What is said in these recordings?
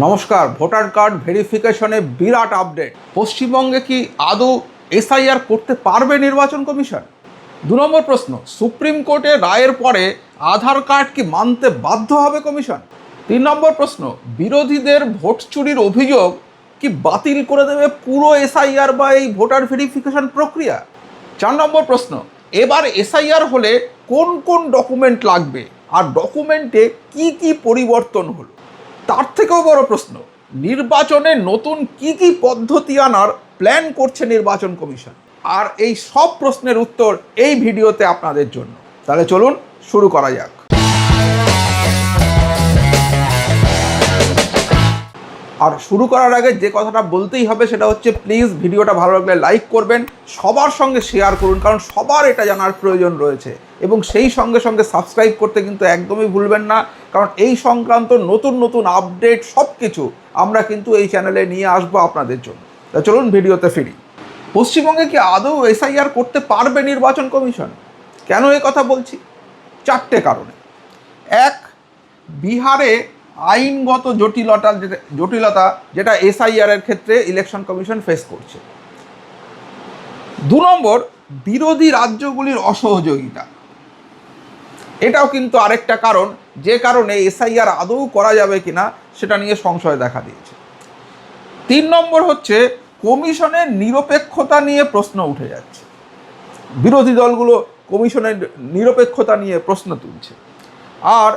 নমস্কার, voter card ভেরিফিকেশনে বিরাট আপডেট। পশ্চিমবঙ্গে কি আদৌ এসআইআর করতে পারবে নির্বাচন কমিশন? দু নম্বর প্রশ্ন, সুপ্রিম কোর্টের রায়ের পরে আধার কার্ড কি মানতে বাধ্য হবে কমিশন? তিন নম্বর প্রশ্ন, বিরোধীদের ভোট চুরির অভিযোগ কি বাতিল করে দেবে পুরো এসআইআর বা এই ভোটার ভেরিফিকেশন প্রক্রিয়া? চার নম্বর প্রশ্ন, এবার এসআইআর হলে কোন কোন ডকুমেন্ট লাগবে? আর ডকুমেন্টে কি কি পরিবর্তন হলো? তার থেকেও বড় প্রশ্ন, নির্বাচনে নতুন কি কি পদ্ধতি আনার প্ল্যান করছে নির্বাচন কমিশন? আর এই সব প্রশ্নের উত্তর এই ভিডিওতে আপনাদের জন্য। তাহলে চলুন শুরু করা যাক। আর শুরু করার আগে যে কথাটা বলতেই হবে সেটা হচ্ছে প্লিজ ভিডিওটা ভালো লাগলে লাইক করবেন, সবার সঙ্গে শেয়ার করুন, কারণ সবার এটা জানার প্রয়োজন রয়েছে। এবং সেই সঙ্গে সঙ্গে সাবস্ক্রাইব করতে কিন্তু একদমই ভুলবেন না, কারণ এই সংক্রান্ত নতুন নতুন আপডেট সব কিছু আমরা কিন্তু এই চ্যানেলে নিয়ে আসব আপনাদের জন্য। তা চলুন ভিডিওতে ফিরি। পশ্চিমবঙ্গে কি আদৌ এসআইআর করতে পারবে নির্বাচন কমিশন? কেন এ কথা বলছি? চারটে কারণে। এক, বিহারে আইনগত জটিলতা জটিলতা যেটা এসআইআর এর ক্ষেত্রে ইলেকশন কমিশন ফেস করছে। দু নম্বর, বিরোধী রাজ্যগুলির অসহযোগিতা। এটাও কিন্তু আরেকটা কারণ, যে কারণে এসআইআর আদৌ করা যাবে কিনা সেটা নিয়ে সংশয় দেখা দিয়েছে। তিন নম্বর হচ্ছে, কমিশনের নিরপেক্ষতা নিয়ে প্রশ্ন উঠে যাচ্ছে। বিরোধী দলগুলো কমিশনের নিরপেক্ষতা নিয়ে প্রশ্ন তুলছে। আর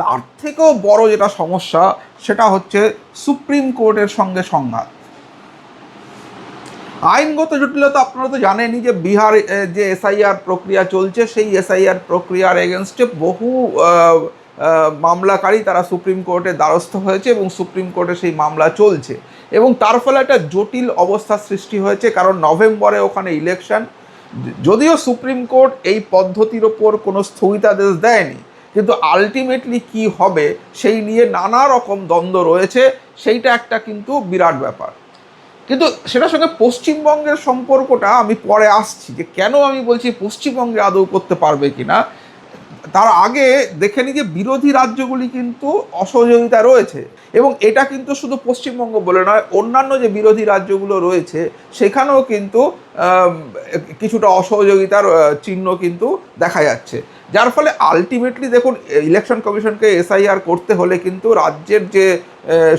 তার থেকেও বড় যেটা সমস্যা, সেটা হচ্ছে সুপ্রিম কোর্টের সঙ্গে সংঘাত। আইনগত জটিলতা আপনারা তো জানেনই যে বিহার যে এসআইআর প্রক্রিয়া চলছে, সেই এসআইআর প্রক্রিয়ার এগেনস্টে বহু মামলাকারী তারা সুপ্রিম কোর্টে দ্বারস্থ হয়েছে এবং সুপ্রিম কোর্টে সেই মামলা চলছে। এবং তার ফলে একটা জটিল অবস্থা সৃষ্টি হয়েছে, কারণ নভেম্বরে ওখানে ইলেকশন যদিও সুপ্রিম কোর্ট এই পদ্ধতির ওপর কোনো স্থগিতাদেশ দেয়নি কিন্তু আলটিমেটলি কি হবে, সেই নিয়ে নানা রকম দ্বন্দ্ব রয়েছে, সেইটা একটা কিন্তু বিরাট ব্যাপার। কিন্তু সেটার সঙ্গে পশ্চিমবঙ্গের সম্পর্কটা আমি পরে আসছি, যে কেন আমি বলছি পশ্চিমবঙ্গে আদৌ করতে পারবে কিনা, তার আগে দেখে নিই যে বিরোধী রাজ্যগুলি কিন্তু অসহযোগিতা রয়েছে, এবং এটা কিন্তু শুধু পশ্চিমবঙ্গ বলে নয়, অন্যান্য যে বিরোধী রাজ্যগুলো রয়েছে, সেখানেও কিন্তু কিছুটা অসহযোগিতার চিহ্ন কিন্তু দেখা যাচ্ছে। যার ফলে আলটিমেটলি দেখুন ইলেকশন কমিশনকে এসআইআর করতে হলে কিন্তু রাজ্যের যে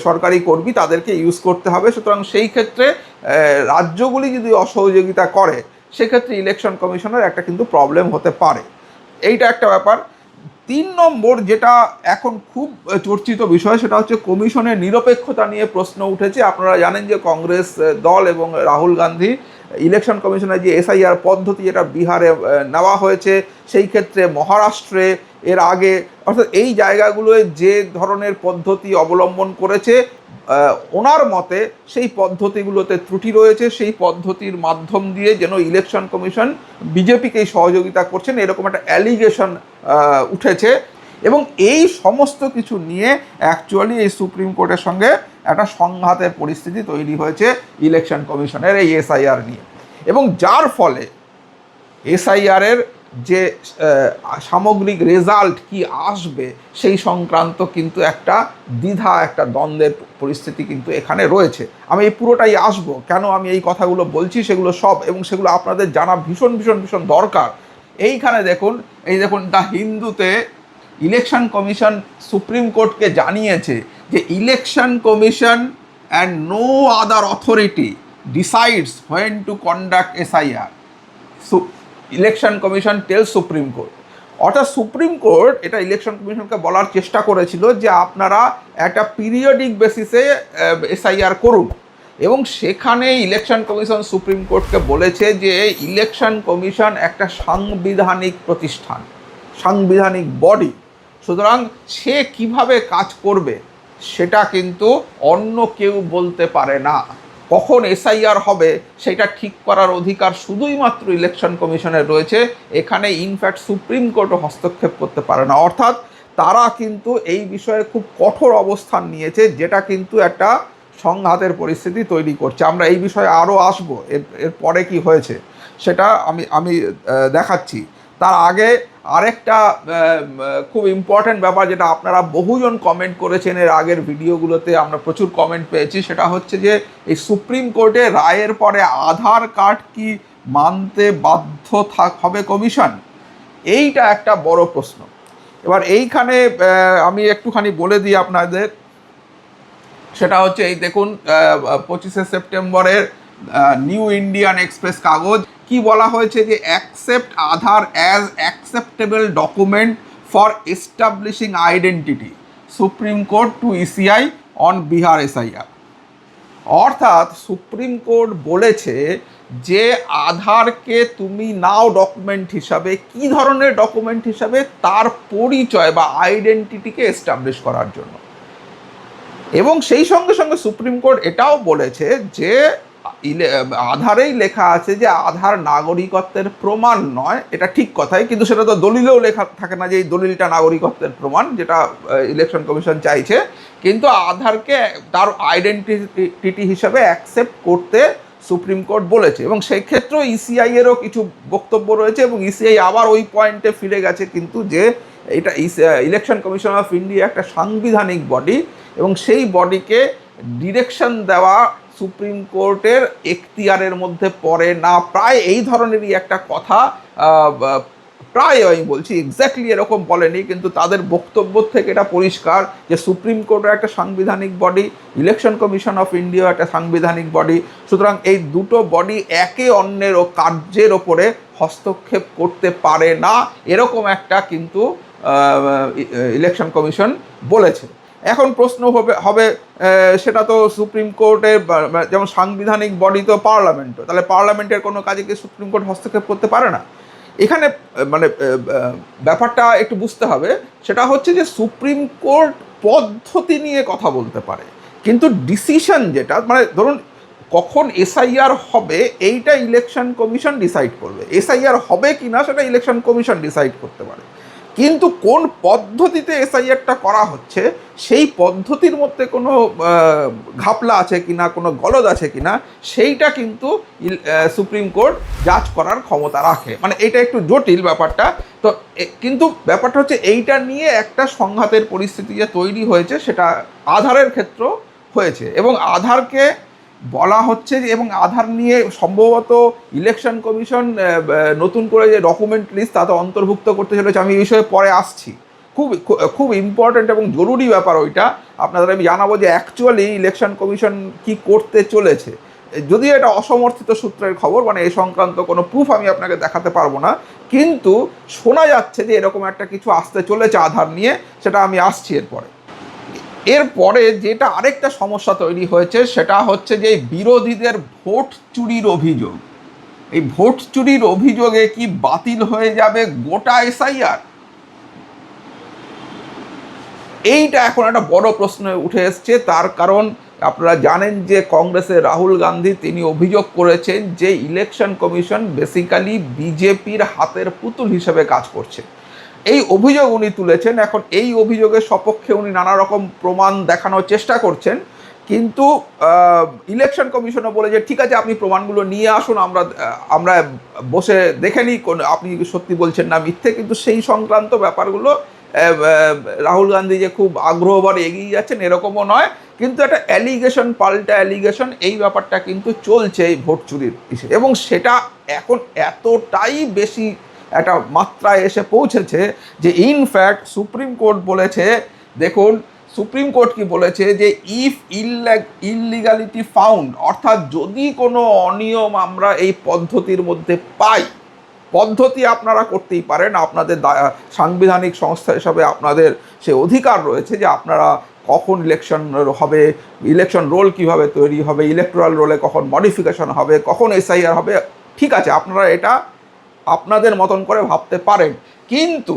সরকারি কর্মী তাদেরকে ইউজ করতে হবে। সুতরাং সেই ক্ষেত্রে রাজ্যগুলি যদি অসহযোগিতা করে, সেক্ষেত্রে ইলেকশন কমিশনের একটা কিন্তু প্রবলেম হতে পারে। এইটা একটা ব্যাপার। তিন নম্বর যেটা এখন খুব চর্চিত বিষয়, সেটা হচ্ছে কমিশনের নিরপেক্ষতা নিয়ে প্রশ্ন উঠেছে। আপনারা জানেন যে কংগ্রেস দল এবং রাহুল গান্ধী ইলেকশন কমিশনের যে এসআইআর পদ্ধতি যেটা বিহারে নেওয়া হয়েছে, সেই ক্ষেত্রে মহারাষ্ট্রে এর আগে, অর্থাৎ এই জায়গাগুলোয় যে ধরনের পদ্ধতি অবলম্বন করেছে ওনার মতে সেই পদ্ধতিগুলোতে ত্রুটি রয়েছে, সেই পদ্ধতির মাধ্যম দিয়ে যেন ইলেকশন কমিশন বিজেপিকেই সহযোগিতা করছেন। এরকম একটা অ্যালিগেশন উঠেছে। এবং এই সমস্ত কিছু নিয়ে অ্যাকচুয়ালি এই সুপ্রিম কোর্টের সঙ্গে একটা সংঘাতের পরিস্থিতি তৈরি হয়েছে ইলেকশন কমিশনের এই এসআইআর নিয়ে। এবং যার ফলে এসআইআরের যে সামগ্রিক রেজাল্ট কি আসবে সেই সংক্রান্ত কিন্তু একটা দ্বিধা, একটা দ্বন্দ্বের পরিস্থিতি কিন্তু এখানে রয়েছে। আমি এই পুরোটাই আসব। কেন আমি এই কথাগুলো বলছি সেগুলো সব এবং সেগুলো আপনাদের জানা ভীষণ ভীষণ ভীষণ দরকার। এইখানে দেখুন, এই দেখুন দ্য হিন্দুতে ইলেকশন কমিশন সুপ্রিম কোর্টকে জানিয়েছে যে election commission and no other authority decides when to conduct SIR election commission tell supreme court. অর্থাৎ সুপ্রিম কোর্ট এটা ইলেকশন কমিশনকে বলার চেষ্টা করেছিল যে আপনারা একটা পিরিয়ডিক বেসিসে এসআইআর করুন। এবং সেখানে ইলেকশন কমিশন সুপ্রিম কোর্টকে বলেছে যে ইলেকশন কমিশন একটা সাংবিধানিক প্রতিষ্ঠান, সাংবিধানিক বডি সুতরাং সে কীভাবে কাজ করবে, সেটা কিন্তু অন্য কেউ বলতে পারে না। কখন এসআইআর হবে, সেটা ঠিক করার অধিকার শুধুই মাত্র ইলেকশন কমিশনের রয়েছে। এখানে ইনফ্যাক্ট সুপ্রিম কোর্টও হস্তক্ষেপ করতে পারে না। অর্থাৎ, তারা কিন্তু এই বিষয়ে খুব কঠোর অবস্থান নিয়েছে, যেটা কিন্তু একটা সংঘাতের পরিস্থিতি তৈরি করছে। আমরা এই বিষয়ে আরও আসব, এর এর পরে কি হয়েছে, সেটা আমি আমি দেখাচ্ছি। তার আগে আরেকটা খুব ইম্পর্ট্যান্ট ব্যাপার যেটা আপনারা বহুজন কমেন্ট করেছেন এর আগের ভিডিওগুলোতে, আমরা প্রচুর কমেন্ট পেয়েছি, সেটা হচ্ছে যে এই সুপ্রিম কোর্টে রায়ের পরে আধার কার্ড কি মানতে বাধ্য থাক, হবে কমিশন? এইটা একটা বড় প্রশ্ন। এবার এইখানে আমি একটুখানি বলে দিই আপনাদের। সেটা হচ্ছে এই দেখুন পঁচিশে সেপ্টেম্বরের নিউ ইন্ডিয়ান এক্সপ্রেস কাগজ, কি বলা হয়েছে যে accept Aadhaar as acceptable document for establishing identity supreme court to ECI on Bihar SIR অর্থাৎ সুপ্রিম কোর্ট বলেছে যে আধারকে তুমি নাও ডকুমেন্ট হিসাবে, কি ধরনের ডকুমেন্ট হিসাবে তার পরিচয় বা আইডেন্টিটিকে এস্টাবলিশ করার জন্য। এবং সেই সঙ্গে সঙ্গে সুপ্রিম কোর্ট এটাও বলেছে যে আধারেই লেখা আছে যে আধার নাগরিকত্বের প্রমাণ নয়, এটা ঠিক কথাই, কিন্তু সেটা তো দলিলেও লেখা থাকে না যে এই দলিলটা নাগরিকত্বের প্রমাণ, যেটা ইলেকশন কমিশন চাইছে, কিন্তু আধারকে তার আইডেন্টিটি হিসাবে অ্যাকসেপ্ট করতে সুপ্রিম কোর্ট বলেছে, এবং সেই ক্ষেত্রেও ইসিআই এরও কিছু বক্তব্য রয়েছে, এবং ইসিআই আবার ওই পয়েন্টে ফিরে গেছে কিন্তু যে এটা ইলেকশন কমিশন অফ ইন্ডিয়া একটা সাংবিধানিক বডি এবং সেই বডিকে ডিরেকশন দেওয়া সুপ্রিম কোর্টের এখতিয়ারের মধ্যে পড়ে না। প্রায় এই ধরনেরই একটা কথা প্রায় আমি বলছি এক্স্যাক্টলি এরকম বলেনি, কিন্তু তাদের বক্তব্য থেকে এটা পরিষ্কার যে সুপ্রিম কোর্টের একটা সাংবিধানিক body election commission of India একটা সাংবিধানিক বডি সুতরাং এই দুটো বডি একে অন্যের ও কার্যের ওপরে হস্তক্ষেপ করতে পারে না, এরকম একটা কিন্তু ইলেকশন কমিশন বলেছে। এখন প্রশ্ন হবে হবে সেটা তো সুপ্রিম বা যেমন সাংবিধানিক বডি তো পার্লামেন্টও। তাহলে পার্লামেন্টের কোনো কাজে কি সুপ্রিম কোর্ট হস্তক্ষেপ করতে পারে না? এখানে মানে ব্যাপারটা একটু বুঝতে হবে, সেটা হচ্ছে যে সুপ্রিম কোর্ট পদ্ধতি নিয়ে কথা বলতে পারে। কিন্তু ডিসিশন যেটা মানে ধরুন, কখন এসআইআর হবে, এইটা ইলেকশন কমিশন ডিসাইড করবে। এসআইআর হবে কি না সেটা ইলেকশন কমিশন ডিসাইড করতে পারে। কিন্তু কোন পদ্ধতিতে এসআইআরটা করা হচ্ছে, সেই পদ্ধতির মধ্যে কোনো ঘাপলা আছে কি না কোনো গলদ আছে কিনা, সেইটা কিন্তু সুপ্রিম কোর্ট জাজ করার ক্ষমতা রাখে। মানে এটা একটু জটিল ব্যাপারটা। তো কিন্তু ব্যাপারটা হচ্ছে এইটা নিয়ে একটা সংঘাতের পরিস্থিতি যে তৈরি হয়েছে, সেটা আধারের ক্ষেত্র হয়েছে। এবং আধারকে বলা হচ্ছে যে এবং আধার নিয়ে সম্ভবত ইলেকশন কমিশন নতুন করে যে ডকুমেন্ট লিস্ট তাতে অন্তর্ভুক্ত করতে চলেছে। আমি এই বিষয়ে পরে আসছি। খুব খুব ইম্পর্ট্যান্ট এবং জরুরি ব্যাপার ওইটা। আপনাদের আমি জানাব যে অ্যাকচুয়ালি ইলেকশন কমিশন কি করতে চলেছে। যদিও এটা অসমর্থিত সূত্রের খবর মানে এই সংক্রান্ত কোনো প্রুফ আমি আপনাকে দেখাতে পারব না, কিন্তু শোনা যাচ্ছে যে এরকম একটা কিছু আসতে চলেছে আধার নিয়ে, সেটা আমি আসছি এরপরে। এরপরে যেটা আরেকটা সমস্যা তৈরি হয়েছে, সেটা হচ্ছে যে বিরোধীদের ভোট চুরির অভিযোগ। এই ভোট চুরির অভিযোগে কি বাতিল হয়ে যাবে গোটা এসআইআর? এইটা এখন একটা বড় প্রশ্ন উঠে এসছে, তার কারণ আপনারা জানেন যে কংগ্রেসের রাহুল গান্ধী, তিনি অভিযোগ করেছেন যে ইলেকশন কমিশন বেসিক্যালি বিজেপির হাতের পুতুল হিসেবে কাজ করছে। এই অভিযোগ উনি তুলেছেন। এখন এই অভিযোগের সপক্ষে উনি নানা রকম প্রমাণ দেখানোর চেষ্টা করছেন। কিন্তু ইলেকশন কমিশনও বলে যে, ঠিক আছে, আপনি প্রমাণগুলো নিয়ে আসুন, আমরা আমরা বসে দেখে নিই, কোন, আপনি সত্যি বলছেন না মিথ্যে? কিন্তু সেই সংক্রান্ত ব্যাপারগুলো রাহুল গান্ধী যে খুব আগ্রহভরে এগিয়ে যাচ্ছেন, এরকমও নয়। কিন্তু একটা অ্যালিগেশন পাল্টা অ্যালিগেশন এই ব্যাপারটা কিন্তু চলছে এই ভোট চুরির এবং সেটা এখন এতটাই বেশি একটা মাত্রায় এসে পৌঁছেছে যে ইনফ্যাক্ট সুপ্রিম কোর্ট বলেছে, দেখুন, সুপ্রিম কোর্ট কি বলেছে যে ইফ ইললিগালিটি ফাউন্ড অর্থাৎ যদি কোনো অনিয়ম আমরা এই পদ্ধতির মধ্যে পাই, পদ্ধতি আপনারা করতেই পারেন, আপনাদের সাংবিধানিক সংস্থা হিসাবে আপনাদের সে অধিকার রয়েছে যে, আপনারা কখন ইলেকশন হবে ইলেকশন রোল কীভাবে তৈরি হবে ইলেকট্রাল রোলে কখন মডিফিকেশন হবে, কখন এসআইআর হবে, ঠিক আছে, আপনারা এটা আপনাদের মতন করে ভাবতে পারেন। কিন্তু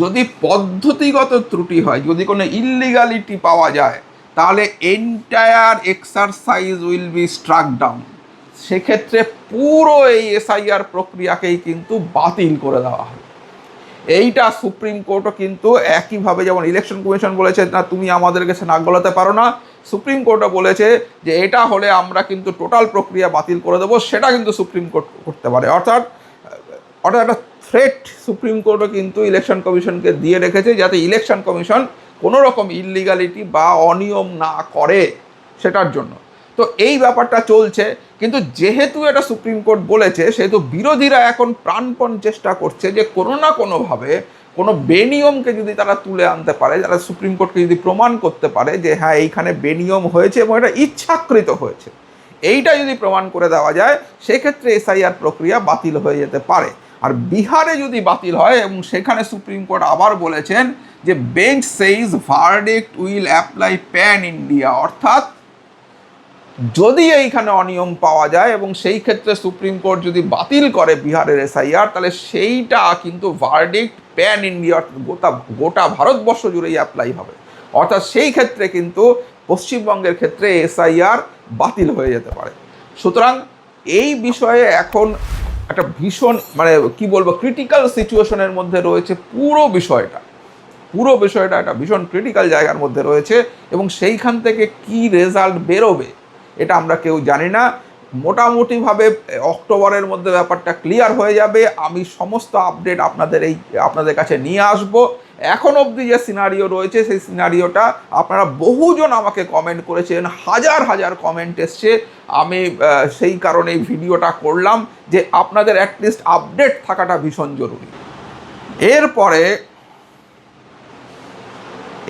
যদি পদ্ধতিগত ত্রুটি হয়, যদি কোনো ইললিগালিটি পাওয়া যায়, তাহলে entire exercise will be struck down সেক্ষেত্রে পুরো এই এসআইআর প্রক্রিয়াকেই কিন্তু বাতিল করে দেওয়া হয়। এইটা সুপ্রিম কোর্টও কিন্তু একইভাবে যেমন ইলেকশন কমিশন বলেছে, না, তুমি আমাদের কাছে নাক গলাতে পারো না। সুপ্রিম কোর্টও বলেছে যে, এটা হলে আমরা কিন্তু টোটাল প্রক্রিয়া বাতিল করে দেবো। সেটা কিন্তু সুপ্রিম কোর্ট করতে পারে। অর্থাৎ অর্থাৎ একটা থ্রেট সুপ্রিম কোর্টও কিন্তু ইলেকশন কমিশনকে দিয়ে রেখেছে যাতে ইলেকশন কমিশন কোনো রকম ইললিগালিটি বা অনিয়ম না করে সেটার জন্য। তো এই ব্যাপারটা চলছে, কিন্তু যেহেতু এটা সুপ্রিম কোর্ট বলেছে, সেহেতু বিরোধীরা এখন প্রাণপণ চেষ্টা করছে যে কোনো না কোনোভাবে কোনো বেনিয়মকে যদি তারা তুলে আনতে পারে, যারা সুপ্রিম কোর্টকে যদি প্রমাণ করতে পারে যে হ্যাঁ এইখানে বেনিয়ম হয়েছে এবং এটা ইচ্ছাকৃত হয়েছে। এইটা যদি প্রমাণ করে দেওয়া যায়, সেক্ষেত্রে এসআইআর প্রক্রিয়া বাতিল হয়ে যেতে পারে। আর বিহারে যদি বাতিল হয়, এবং সেখানে সুপ্রিম কোর্ট আবার বলেছেন যে bench says verdict will apply pan India অর্থাৎ যদি এইখানে অনিয়ম পাওয়া যায় এবং সেই ক্ষেত্রে সুপ্রিম কোর্ট যদি বাতিল করে বিহারের এসআইআর তাহলে সেইটা কিন্তু ভার্ডিক্ট প্যান ইন্ডিয়া গোটা গোটা ভারতবর্ষ জুড়েই অ্যাপ্লাই হবে। অর্থাৎ সেই ক্ষেত্রে কিন্তু পশ্চিমবঙ্গের ক্ষেত্রে এসআইআর বাতিল হয়ে যেতে পারে। সুতরাং এই বিষয়ে এখন একটা ভীষণ মানে কি বলব ক্রিটিক্যাল সিচুয়েশনের মধ্যে রয়েছে পুরো বিষয়টা। পুরো বিষয়টা একটা ভীষণ ক্রিটিক্যাল জায়গার মধ্যে রয়েছে এবং সেইখান থেকে কি রেজাল্ট বেরোবে এটা আমরা কেউ জানি না। মোটামুটিভাবে অক্টোবরের মধ্যে ব্যাপারটা ক্লিয়ার হয়ে যাবে। আমি সমস্ত আপডেট আপনাদের এই, আপনাদের কাছে নিয়ে আসব। এখন অবধি যে সিনারিও রয়েছে, সেই সিনারিওটা আপনারা বহুজন আমাকে কমেন্ট করেছেন, হাজার হাজার কমেন্ট এসছে। আমি সেই কারণে ভিডিওটা করলাম যে আপনাদের অ্যাটলিস্ট আপডেট থাকাটা ভীষণ জরুরি। এরপরে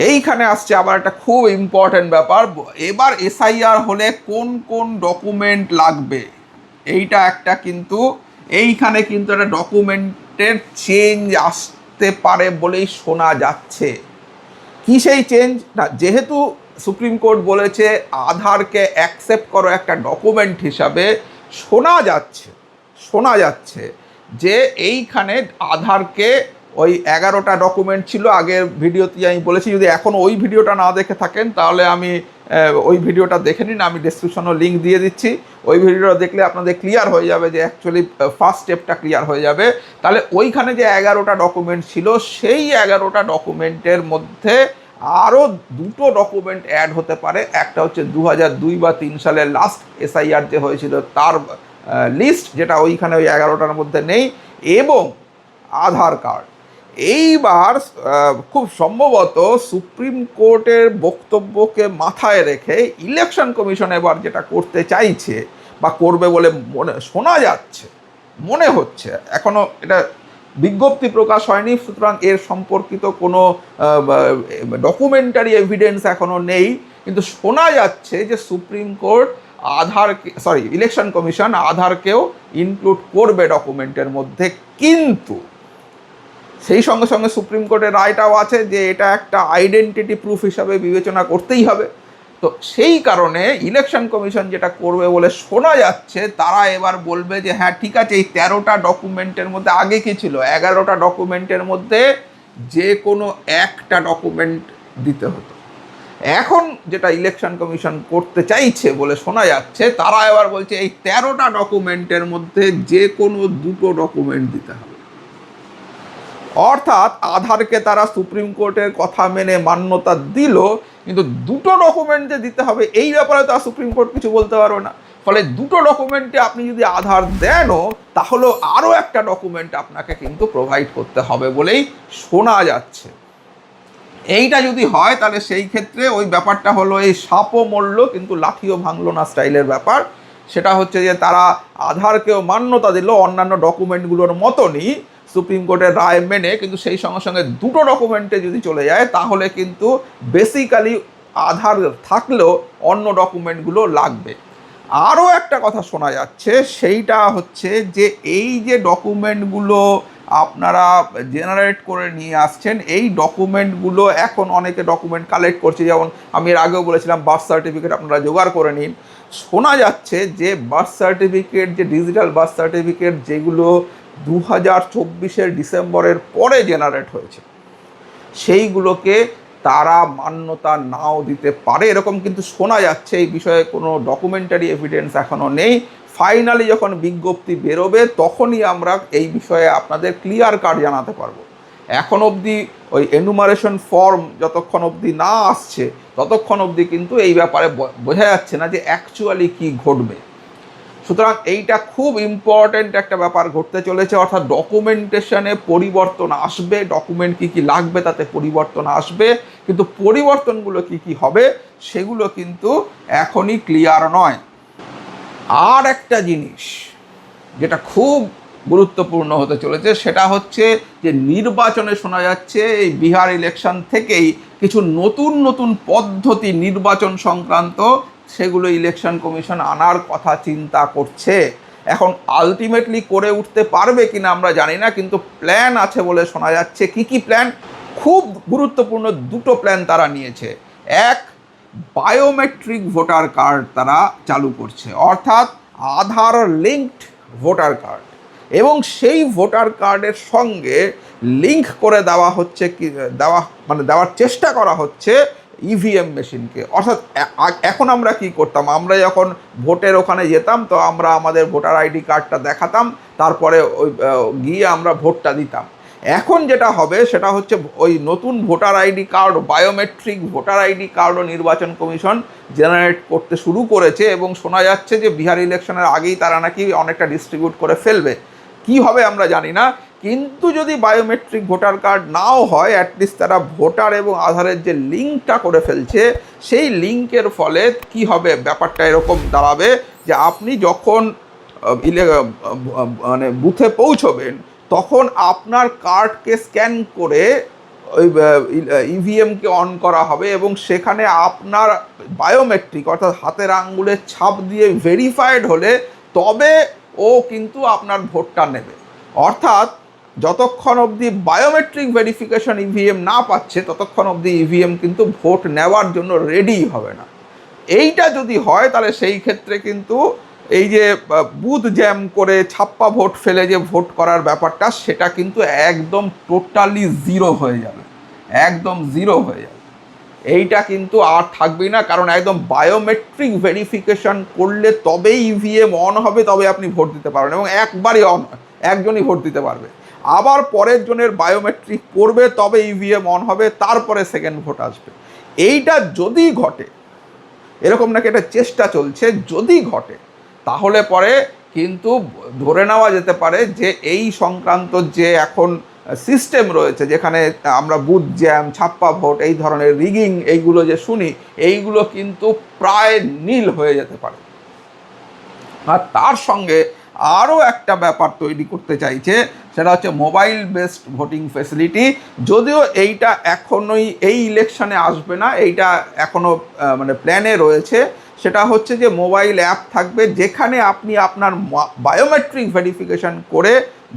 এইখানে আসছে আবার একটা খুব ইম্পর্ট্যান্ট ব্যাপার। এবার এসআইআর হলে কোন কোন ডকুমেন্ট লাগবে? এইটা একটা কিন্তু, এইখানে কিন্তু একটা ডকুমেন্টের চেঞ্জ আসতে পারে বলেই শোনা যাচ্ছে। কি সেই চেঞ্জ না, যেহেতু সুপ্রিম কোর্ট বলেছে আধারকে অ্যাকসেপ্ট করো একটা ডকুমেন্ট হিসাবে, শোনা যাচ্ছে শোনা যাচ্ছে যে এইখানে আধারকে ওই এগারোটা ডকুমেন্ট ছিল, আগের ভিডিওতে আমি বলেছি, যদি এখন ওই ভিডিওটা না দেখে থাকেন, তাহলে আমি ওই ভিডিওটা দেখে নিন, আমি ডিসক্রিপশনে লিঙ্ক দিয়ে দিচ্ছি। ওই ভিডিওটা দেখলে আপনাদের ক্লিয়ার হয়ে যাবে যে অ্যাকচুয়ালি ফার্স্ট স্টেপটা ক্লিয়ার হয়ে যাবে। তাহলে ওইখানে যে এগারোটা ডকুমেন্ট ছিল, সেই এগারোটা ডকুমেন্টের মধ্যে আরও দুটো ডকুমেন্ট অ্যাড হতে পারে। একটা হচ্ছে দু দুই বা তিন সালের লাস্ট এসআইআর যে হয়েছিল, তার লিস্ট যেটা ওইখানে ওই এগারোটার মধ্যে নেই, এবং আধার কার্ড এইবার খুব সম্ভবত সুপ্রিম কোর্টের বক্তব্যকে মাথায় রেখে ইলেকশন কমিশন এবার যেটা করতে চাইছে বা করবে বলে মনে, শোনা যাচ্ছে, মনে হচ্ছে, এখনও এটা বিজ্ঞপ্তি প্রকাশ হয়নি, সুতরাং এর সম্পর্কিত কোনো ডকুমেন্টারি এভিডেন্স এখনও নেই, কিন্তু শোনা যাচ্ছে যে supreme court Aadhaar sorry election commission আধারকেও include করবে ডকুমেন্টের মধ্যে, কিন্তু সেই সঙ্গে সঙ্গে সুপ্রিম কোর্টের রায়টাও আছে যে এটা একটা আইডেন্টিটি প্রুফ হিসাবে বিবেচনা করতেই হবে। তো সেই কারণে ইলেকশন কমিশন যেটা করবে বলে শোনা যাচ্ছে, তারা এবার বলবে যে হ্যাঁ ঠিক আছে, এই তেরোটা ডকুমেন্টের মধ্যে আগে কি ছিল? এগারোটা ডকুমেন্টের মধ্যে যে কোনো একটা ডকুমেন্ট দিতে হতো। এখন যেটা ইলেকশন কমিশন করতে চাইছে বলে শোনা যাচ্ছে, তারা এবার বলছে, এই তেরোটা ডকুমেন্টের মধ্যে যে কোনো দুটো ডকুমেন্ট দিতে হবে। অর্থাৎ আধারকে তারা সুপ্রিম কোর্টের কথা মেনে মান্যতা দিল, কিন্তু দুটো ডকুমেন্ট দিতে হবে, এই ব্যাপারে তো আর সুপ্রিম কোর্ট কিছু বলতে পারবে না। ফলে দুটো ডকুমেন্টে আপনি যদি আধার দেনও, তাহলেও আরও একটা ডকুমেন্ট আপনাকে কিন্তু প্রোভাইড করতে হবে বলেই শোনা যাচ্ছে। এইটা যদি হয়, তাহলে সেই ক্ষেত্রে ওই ব্যাপারটা হলো এই সাপও মরল কিন্তু লাঠিও ভাঙলো না স্টাইলের ব্যাপার। সেটা হচ্ছে যে তারা আধারকেও মান্যতা দিল, অন্যান্য ডকুমেন্টগুলোর মতনই। সুপ্রিম কোর্টের রায় মেনে কিন্তু সেই সঙ্গে সঙ্গে দুটো ডকুমেন্টে যদি চলে যায়, তাহলে কিন্তু বেসিক্যালি আধার থাকলেও অন্য ডকুমেন্টগুলো লাগবে। আরও একটা কথা শোনা যাচ্ছে, সেইটা হচ্ছে যে এই যে ডকুমেন্টগুলো আপনারা জেনারেট করে নিয়ে আসছেন, এই ডকুমেন্টগুলো এখন অনেকে ডকুমেন্ট কালেক্ট করছে। যেমন আমি এর আগেও বলেছিলাম বার্থ সার্টিফিকেট আপনারা জোগাড় করে নিন। শোনা যাচ্ছে যে বার্থ সার্টিফিকেট যে ডিজিটাল বার্থ সার্টিফিকেট যেগুলো দু হাজার চব্বিশের ডিসেম্বরের পরে জেনারেট হয়েছে। সেইগুলোকে তারা মান্যতা নাও দিতে পারে, এরকম কিন্তু শোনা যাচ্ছে। এই বিষয়ে কোনো ডকুমেন্টারি এভিডেন্স এখনও নেই। ফাইনালি যখন বিজ্ঞপ্তি বেরোবে, তখনই আমরা এই বিষয়ে আপনাদের ক্লিয়ার কার্ড জানাতে পারব। এখন অবধি ওই এনুমারেশন ফর্ম যতক্ষণ অবধি না আসছে, ততক্ষণ অবধি কিন্তু এই ব্যাপারে বোঝা যাচ্ছে না যে অ্যাকচুয়ালি কি ঘটবে। সুতরাং এইটা খুব ইম্পর্ট্যান্ট একটা ব্যাপার ঘটতে চলেছে, অর্থাৎ ডকুমেন্টেশনে পরিবর্তন আসবে ডকুমেন্ট কি কি লাগবে তাতে পরিবর্তন আসবে, কিন্তু পরিবর্তনগুলো কি কি হবে সেগুলো কিন্তু এখনই ক্লিয়ার নয়। আর একটা জিনিস যেটা খুব গুরুত্বপূর্ণ হতে চলেছে, সেটা হচ্ছে যে নির্বাচনে শোনা যাচ্ছে এই বিহার ইলেকশন থেকেই কিছু নতুন নতুন পদ্ধতি নির্বাচন সংক্রান্ত সেগুলো ইলেকশন কমিশন আনার কথা চিন্তা করছে। এখন আলটিমেটলি করে উঠতে পারবে কিনা আমরা জানি না, কিন্তু প্ল্যান আছে বলে শোনা যাচ্ছে। কি কি প্ল্যান খুব গুরুত্বপূর্ণ দুটো প্ল্যান তারা নিয়েছে। এক বায়োমেট্রিক ভোটার কার্ড তারা চালু করছে, অর্থাৎ আধার লিঙ্কড ভোটার কার্ড এবং সেই ভোটার কার্ডের সঙ্গে লিঙ্ক করে দেওয়া হচ্ছে কি, দেওয়া মানে দেওয়ার চেষ্টা করা হচ্ছে ইভিএম মেশিনকে অর্থাৎ এখন আমরা কি করতাম? আমরা যখন ভোটের ওখানে যেতাম, তো আমরা আমাদের ভোটার আইডি কার্ডটা দেখাতাম, তারপরে ওই গিয়ে আমরা ভোটটা দিতাম। এখন যেটা হবে, সেটা হচ্ছে ওই নতুন voter ID card biometric voter ID কার্ডও নির্বাচন কমিশন জেনারেট করতে শুরু করেছে এবং শোনা যাচ্ছে যে বিহার ইলেকশনের আগেই তারা নাকি অনেকটা ডিস্ট্রিবিউট করে ফেলবে। কি হবে আমরা জানি না। কিন্তু যদি বায়োমেট্রিক ভোটার কার্ড নাও হয় অ্যাটলিস্ট তারা ভোটার এবং আধারের যে লিঙ্কটা করে ফেলছে, সেই লিঙ্কের ফলে কি হবে? ব্যাপারটা এরকম দাঁড়াবে যে আপনি যখন ইলে মানে বুথে পৌঁছবেন, তখন আপনার কার্ডকে স্ক্যান করে, ওই ইভিএমকে অন করা হবে এবং সেখানে আপনার বায়োমেট্রিক অর্থাৎ হাতের আঙ্গুলের ছাপ দিয়ে ভেরিফাইড হলে তবে ও কিন্তু আপনার ভোটটা নেবে। অর্থাৎ যতক্ষণ অবধি বায়োমেট্রিক ভেরিফিকেশন ইভিএম না পাচ্ছে, ততক্ষণ অবধি ইভিএম কিন্তু ভোট নেওয়ার জন্য রেডি হবে না। এইটা যদি হয়, তাহলে সেই ক্ষেত্রে কিন্তু এই যে বুথ জ্যাম করে ছাপ্পা ভোট ফেলে যে ভোট করার ব্যাপারটা, সেটা কিন্তু একদম টোটালি জিরো হয়ে যাবে। একদম জিরো হয়ে যাবে। এইটা কিন্তু আর থাকবেই না, কারণ একদম বায়োমেট্রিক ভেরিফিকেশন করলে তবেই ইভিএম অন হবে, তবে আপনি ভোট দিতে পারবেন এবং একবারই অন একজনই ভোট দিতে পারবে। আবার পরের জনের বায়োমেট্রিক করবে তবে ইভিএম অন হবে, তারপরে সেকেন্ড ভোট আসবে। এইটা যদি ঘটে, এরকম নাকি একটা চেষ্টা চলছে, যদি ঘটে, তাহলে পরে কিন্তু ধরে নেওয়া যেতে পারে যে এই সংক্রান্ত যে এখন সিস্টেম রয়েছে, যেখানে আমরা বুথ জ্যাম, ছাপ্পা ভোট, এই ধরনের রিগিং এইগুলো যে শুনি, এইগুলো কিন্তু প্রায় নীল হয়ে যেতে পারে। আর তার সঙ্গে আরও একটা ব্যাপার তৈরি করতে চাইছে, সেটা হচ্ছে মোবাইল বেসড ভোটিং ফেসিলিটি যদিও এইটা এখনোই এই ইলেকশনে আসবে না, এইটা এখনও মানে প্ল্যানে রয়েছে। সেটা হচ্ছে যে মোবাইল অ্যাপ থাকবে, যেখানে আপনি আপনার বায়োমেট্রিক ভেরিফিকেশন করে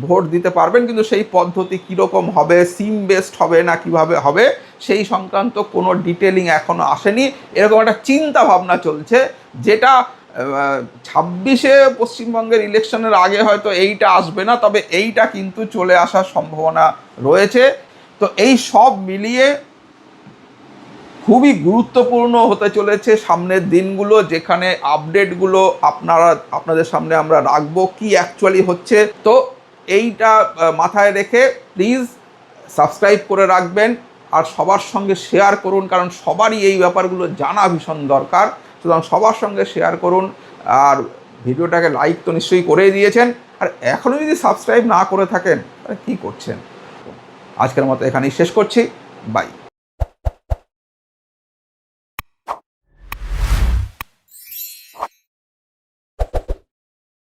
ভোট দিতে পারবেন, কিন্তু সেই পদ্ধতি কীরকম হবে সিম বেসড হবে না কীভাবে হবে, সেই সংক্রান্ত কোনো ডিটেলিং এখনও আসেনি। এরকম একটা চিন্তা ভাবনা চলছে, যেটা ছাব্বিশে পশ্চিমবঙ্গের ইলেকশনের আগে হয়তো এইটা আসবে না, তবে এইটা কিন্তু চলে আসার সম্ভাবনা রয়েছে। তো এই সব মিলিয়ে খুবই গুরুত্বপূর্ণ হতে চলেছে সামনের দিনগুলো, যেখানে আপডেটগুলো আপনারা, আপনাদের সামনে আমরা রাখব কি অ্যাকচুয়ালি হচ্ছে। তো এইটা মাথায় রেখে প্লিজ সাবস্ক্রাইব করে রাখবেন আর সবার সঙ্গে শেয়ার করুন, কারণ সবারই এই ব্যাপারগুলো জানা ভীষণ দরকার। সুতরাং সবার সঙ্গে শেয়ার করুন। আর ভিডিওটাকে লাইক তো নিশ্চয়ই করেই দিয়েছেন। আর এখনও যদি সাবস্ক্রাইব না করে থাকেন, তাহলে কী করছেন? আজকের মতো এখানেই শেষ করছি। বাই